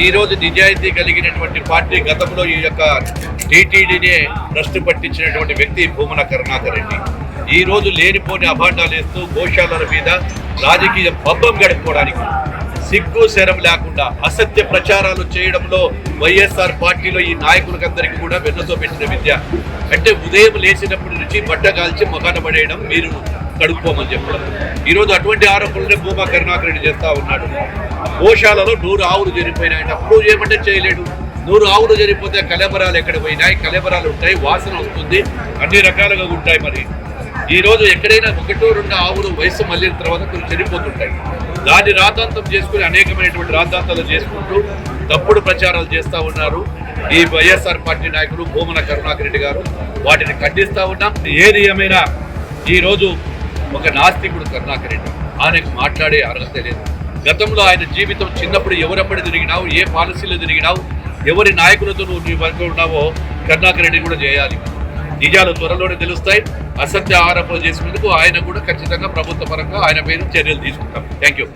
ఈ రోజు నిజాయితీ కలిగినటువంటి పార్టీ గతంలో ఈ యొక్క టీటీడీనే భ్రష్టు పట్టించినటువంటి వ్యక్తి భూమన కరుణాకర్ రెడ్డి. ఈ రోజు లేనిపోని అభాండాలు వేస్తూ గోశాలల మీద రాజకీయ పబ్బం గడుపుకోవడానికి సిగ్గు శరం లేకుండా అసత్య ప్రచారాలు చేయడంలో వైఎస్ఆర్ పార్టీలో ఈ నాయకులకందరికీ కూడా వెన్నతో పెట్టిన విద్య. అంటే ఉదయం లేచినప్పటి నుంచి బట్ట కాల్చి మొగాన పడేయడం మీరు కడుక్కోమని చెప్పడం. ఈరోజు అటువంటి ఆరోపణలనే భూమా కరుణాకర్ రెడ్డి చేస్తూ ఉన్నాడు. గోశాలలో నూరు ఆవులు జరిపోయినాయి. అప్రూవ్ చేయమంటే చేయలేడు. నూరు ఆవులు జరిగిపోతే కలెబరాలు ఎక్కడ పోయినాయి? కలెబరాలు ఉంటాయి వాసన వస్తుంది. అన్ని రకాలుగా ఉంటాయి మరి. ఈ రోజు ఎక్కడైనా ఒకటో రెండు ఆవులు వయసు మళ్ళిన తర్వాత కొన్ని చనిపోతుంటాయి. దాన్ని రాద్ధాంతం చేసుకుని అనేకమైనటువంటి రాద్ధాంతాలు చేసుకుంటూ తప్పుడు ప్రచారాలు చేస్తూ ఉన్నారు. ఈ వైఎస్ఆర్ పార్టీ నాయకులు భూమన కరుణాకర్ రెడ్డి గారు. వాటిని ఖండిస్తూ ఉన్నాం. ఏది ఏమైనా ఈరోజు ఒక నాస్తికుడు కరుణాకర్ రెడ్డి. ఆయనకు మాట్లాడే అర్హత లేదు. గతంలో ఆయన జీవితం చిన్నప్పుడు ఎవరెప్పుడు తిరిగినావు ఏ పాలసీలు తిరిగినావు ఎవరి నాయకులతో నువ్వు నీ వర్గం ఉన్నావో కరుణాకర్ రెడ్డి కూడా చేయాలి. నిజాలు త్వరలోనే తెలుస్తాయి. అసత్య ఆరోపణలు చేసినందుకు ఆయన కూడా ఖచ్చితంగా ప్రభుత్వ పరంగా ఆయన మీద చర్యలు తీసుకుంటాం. Thank you